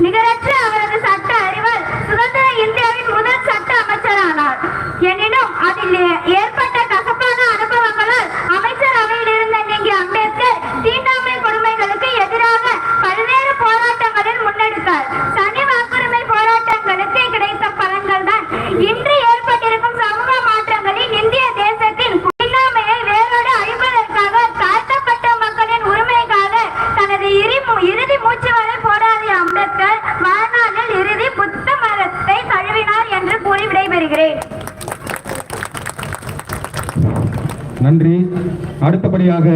நிகரற்ற அவரது சட்ட அறிவால் சுதந்திர இந்தியாவின் முதல் சட்ட அமைச்சரானார். எனினும் அதில் நன்றி. அடுத்தபடியாக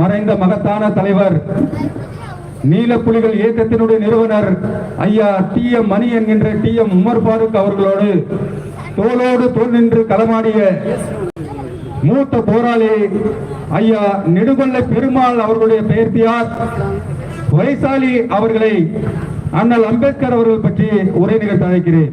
மறைந்த மகத்தான தலைவர் நீல புலிகள் இயக்கத்தினுடைய நிறுவனர் ஐயா டி எம் மணி என்கின்ற டி எம் உமர் பாருக் அவர்களோடு தோளோடு தோல் நின்று களமாடிய மூத்த போராளி ஐயா நெடுகொல்லை பெருமாள் அவர்களுடைய பெயர்த்தியார் வைசாலி அவர்களை அண்ணல் அம்பேத்கர் அவர்கள் பற்றி உரை நிகழ்த்த அழைக்கிறேன்.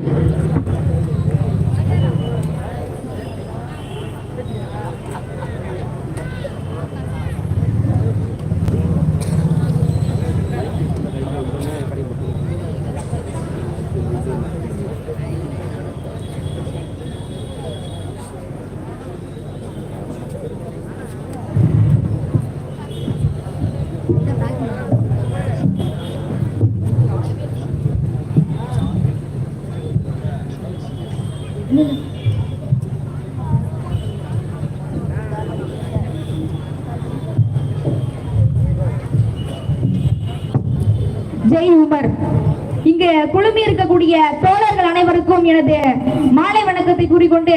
ஜெய் உமர். இங்கு குழுமி இருக்கக்கூடிய தோழர்கள் அனைவருக்கும் எனது மாலை வணக்கத்தை கூறிக்கொண்டு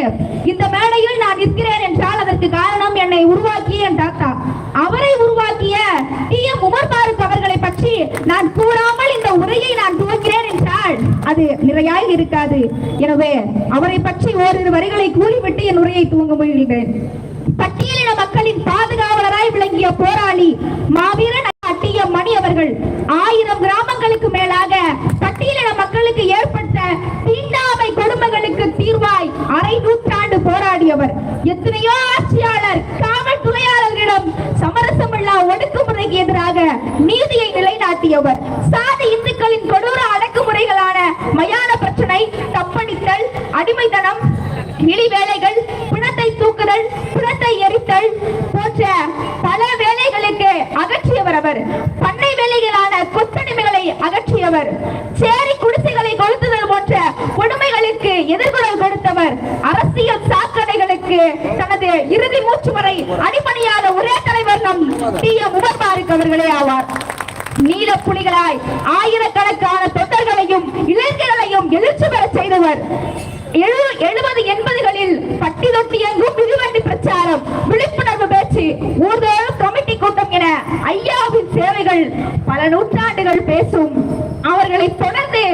இந்த மேடையில் நான் நிற்கிறேன் என்றால் அதற்கு காரணம் என்னை உருவாக்கிய என் தாத்தா. அவரை உருவாக்கிய டி எம் உமர் பாருக் அவர்களை பற்றி நான் கூறாமல் இந்த உரையை நான் துவக்கிறேன் என்றால் அது நிறையாய் இருக்காது. எனவே அவரை பற்றி ஓரிரு வரிகளை கூறிவிட்டு என் உரையை துவங்க முயல்கிறேன். பட்டியலின மக்களின் பாதுகாவலராய் விளங்கிய போராளி மாவீரன் அட்டிய மணி அவர்கள் ஆயிரம் கிராம் நீதியை சாதி இந்துக்களின் கொடூர அடக்குமுறைகளான மயான பிரச்சனை தப்பணித்தல் அடிமைத்தனம் இழி வேலைகள் பிணத்தை தூக்குதல் பிணத்தை எரித்தல் போன்ற பல வேலைகளுக்கு அகற்றியவர் அவர். பண்ணை வேலைகளான கொத்தடிமைகளை அகற்றியவர். சேரி குடிசைகளை கொளுத்துதல் போன்ற கொடுமைகளுக்கு எதிர்குரல் கொடுத்தவர். அரசியல் சாக்கடைகளுக்கு தனது இறுதி மூச்சு வரை அடிபணியாத ஒரே தலைவர் நம் டி எம் உமர் பாருக் அவர்களே ஆவார். புலிகளாய் ஆயிரக்கணக்கான தொண்டர்களையும் இளைஞர்களையும் எழுச்சி பெற செய்தவர். எழுபது எண்பதுகளில் பட்டி தொட்டி எங்கும் மிதிவண்டி பிரச்சாரம் விழிப்புணர்வு பேச்சு ஊர்தோறும் கமிட்டி கூட்டம் என ஐயாவின் சேவைகள் பல நூற்றாண்டுகள் பேசும். அவர்களை தொடர்ந்து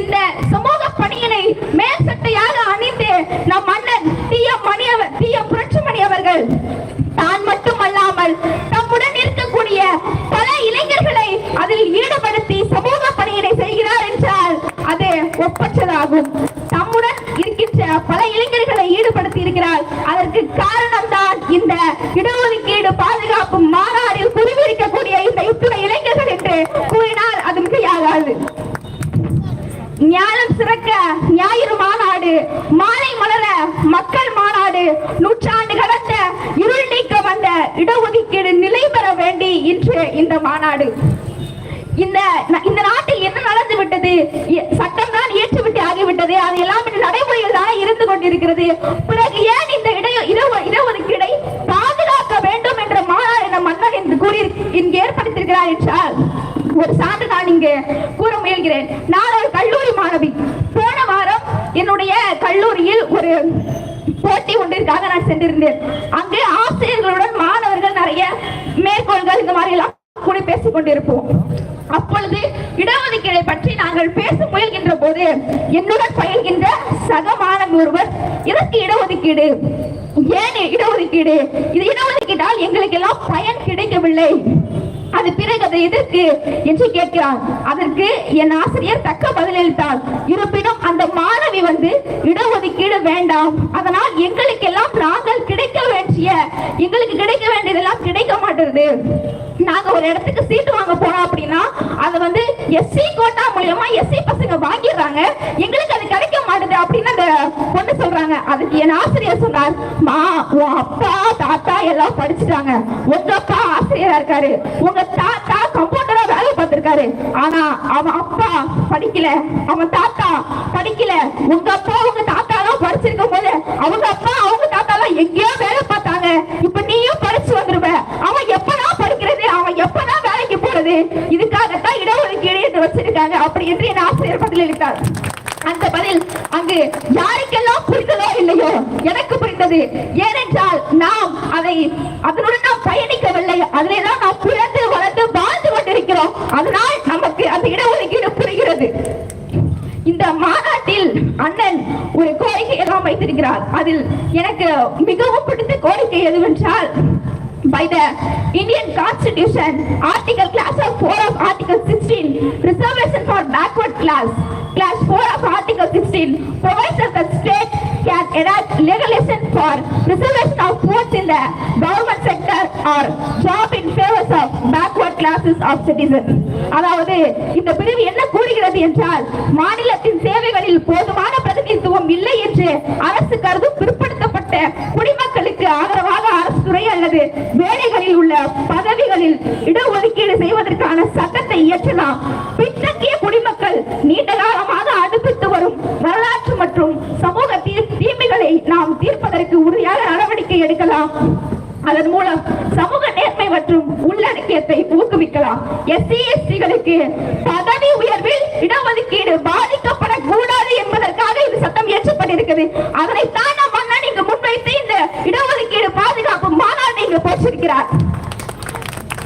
இந்த சமூக பணியினை மேல்சட்டையாக அணிந்து நம் மன்னன் டி எம் மணி அவர் டி எம் புரட்சிமணி அவர்கள் தான் மட்டுமல்லாமல் தம் இருக்கக்கூடிய பல இளைஞர்களை அதில் ஈடுபடுத்தி சமூக பணியினை செய்கிறார் என்றால் அது ஒப்பற்றதாகும். தம்முடன் இருக்கின்ற பல இளைஞர்களை ஈடுபடுத்தி இருக்கிறார். அதற்கு காரணம் தான் இந்த இடஒதுக்கீடு பாதுகாப்பு மாநாடில் குருவிருக்கக்கூடிய இந்த இத்துணை இளைஞர்கள் என்று கூறினால் அது மிகையாகாது. ஞானம் சிறக்க ஞாயிறு மாநாடு மாலை மலர மக்கள் மாநாடு நூற்றாண்டு கடந்த இருள் நீக்க வந்த இடஒதுக்கீடு நிலை பெற வேண்டி இன்று இந்த மாநாடு. இந்த இந்த நாட்டில் என்ன நடந்து விட்டது? சட்டம் தான் ஏற்றுவிட்டு ஆகிவிட்டது. அது எல்லாம் நடைமுறையில் தான் இருந்து கொண்டிருக்கிறது. பிறகு ஏன் இந்த இட இடஒதுக்கீடை பாதுகாக்க வேண்டும் என்ற மாநாடு நம் மன்னர் என்று கூறி இங்கு ஏற்படுத்தியிருக்கிறார் என்றால் ஒரு சான்று நான் இங்கு கூற முயல்கிறேன். நான் ஒரு ஒரு போட்டி ஒன்றிற்காக நான் சென்றிருந்தேன். அங்கு ஆசிரியர்களுடன் மாணவர்கள் நிறைய மேற்கோள்கள் இந்த மாதிரி எல்லாம் கூட பேசிக் கொண்டிருப்போம். அப்பொழுது இடஒதுக்கீடை பற்றி நாங்கள் பேச முயல்கின்ற போது என்னுடன் பயில்கின்ற சக மாணவி ஒருவர் இதற்கு இடஒதுக்கீடு ஏன் இடஒதுக்கீடு? இது இடஒதுக்கீட்டால் எங்களுக்கு எல்லாம் பயன் கிடைக்கவில்லை. அது பிறகு அதை எதற்கு? என்று கேட்கிறார். அதற்கு என் ஆசிரியர் தக்க பதிலளித்தார். இருப்பினும் அந்த இடஒதுக்கீடு வேண்டாம். அதனால் எங்களுக்கெல்லாம் நாங்கள் கிடைக்க வேண்டிய எங்களுக்கு கிடைக்க வேண்டியதெல்லாம் கிடைக்க மாட்டேங்குது. நாங்க ஒரு இடத்துக்கு சீட்டு வாங்க போனோம் அப்படின்னா அது வந்து எஸ்சி கோட்டா மூலியமா எஸ்சி பசங்க வாங்கிடுறாங்க. எங்களுக்கு அது கிடைக்க மாட்டுது அப்படின்னு அந்த பொண்ணு சொல்றாங்க. அதுக்கு என் ஆசிரியர் சொன்னார் மா உன் அப்பா தாத்தா எல்லாம் படிச்சுட்டாங்க. உங்க அப்பா ஆசிரியரா இருக்காரு. உங்க தாத்தா கம்ப்யூட்டரா வேலை ஆனா அவன் அப்பா படிக்கல அவன் தாத்தா படிக்கல. உங்க அப்பா உங்க தாத்தா எல்லாம் படிச்சிருக்கும் போது அவங்க அப்பா அவங்க தாத்தா எல்லாம் எங்கேயோ வேலை பார்த்தாங்க. இப்ப நீயும் படிச்சு வந்துருவ. அவன் எப்பதான் படிக்கிறது அவன் எப்பதான் வேலைக்கு போறது? இதுக்காகத்தான் இடஒதுக்கீடு என்று வச்சிருக்காங்க அப்படி என்று என் ஆசிரியர் பதிலளித்தார் அந்த பதில் அங்கு யாருக்கெல்லாம் புரிந்ததோ இல்லையோ எனக்கு புரிந்தது. ஏனென்றால் நாம் அதை அதனுடன் நாம் பயணிக்கவில்லை. அதிலே தான் நாம் பிறந்து வளர்ந்து வைக்கிறோம் அதனால் நமக்கு அந்த இடஒதுக்கீடு புரிகிறது இந்த மாநாட்டில் அண்ணன் ஒரு கோரிக்கை எல்லாம் வைத்திருக்கிறார் அதில் எனக்கு மிகவும் பிடித்த கோரிக்கை எதுவென்றால் by the Indian Constitution, Article Class of 4 of Article 16, reservation for backward class, Class 4 of Article 16 provides that the state can enact legislation for reservation of votes in the government sector or job in favor of backward classes of citizens. அதாவது இந்த பிரிவு என்ன கூறுகிறது என்றால் மாநிலத்தின் சேவைகளில் போதுமான பிரதிநிதித்துவம் இல்லை என்று அரசு கருதும் பிற்படுத்தப்பட்ட குடிமக்களுக்கு ஆதரவாக அரசு துறை அல்லது வேலைகளில் உள்ள பதவிகளில் இடஒதுக்கீடு செய்வதற்கான சட்டத்தை இயற்றலாம் பின்தங்கிய குடிமக்கள் நீண்ட காலமாக அனுபவித்து வரும் வரலாற்று மற்றும் சமூக தீமைகளை நாம் தீர்ப்பதற்கு உறுதியாக நடவடிக்கை எடுக்கலாம் அதன் மூலம் சமூக நேர்மை மற்றும் உள்ளடக்கியத்தை ஊக்குவிக்கலாம். எஸ்சி எஸ்டிகளுக்கு பதவி உயர்வில் இடஒதுக்கீடு பாதிக்கப்படக்கூடாது என்பதற்காக இது சட்டம் இயற்றப்பட்டிருக்கிறது. அதனைத்தான் நம்ம அண்ணன் இங்கு முன்வைத்து இந்த இடஒதுக்கீடு பாதுகாப்பு மாநாட்டை இங்கு போச்சிருக்கிறார்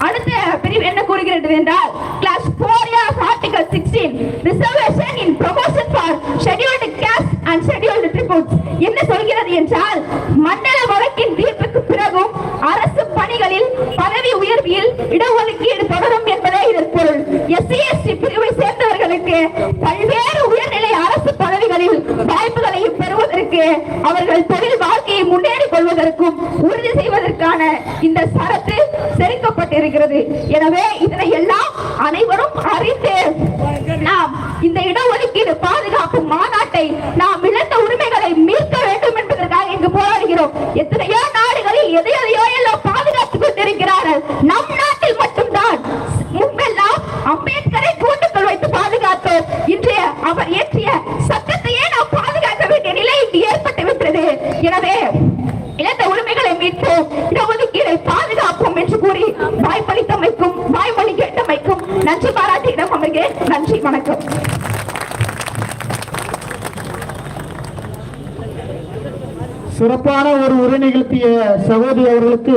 அடுத்த பிரிவு என்ன கூறுகிறது என்றால் clause four of article 16 reservation in promotion for scheduled caste and scheduled tribes என்ன சொல்கிறது என்றால் மண்டல பதவி இடஒதுக்கீடு தொடரும் என்பதே இதன் பொருள். எஸ்சி எஸ்டி பிரிவை சேர்ந்தவர்களுக்கு பல்வேறு உயர்நிலை அரசு பதவிகளில் வாய்ப்புகளை பெறுவதற்கு அவர்கள் தொழில் வாழ்க்கையை முன்னேறிக் கொள்வதற்கும் உறுதி செய்வதற்கான இந்த சரத்து செருக்கப்பட்டிருக்கிறது. எனவே இதனை எல்லாம் அனைவரும் அறிந்து நாம் இந்த இடஒதுக்கீடு பாதுகாப்பு மாநாட்டை நாம் இழந்த உரிமைகளை மீட்க வேண்டும் என்பதற்காக இங்கு போராடுகிறோம். எத்தனையோ நாடுகளில் எதை எதையோ சிறப்பான ஒரு உரை நிகழ்த்திய சகோதரி அவர்களுக்கு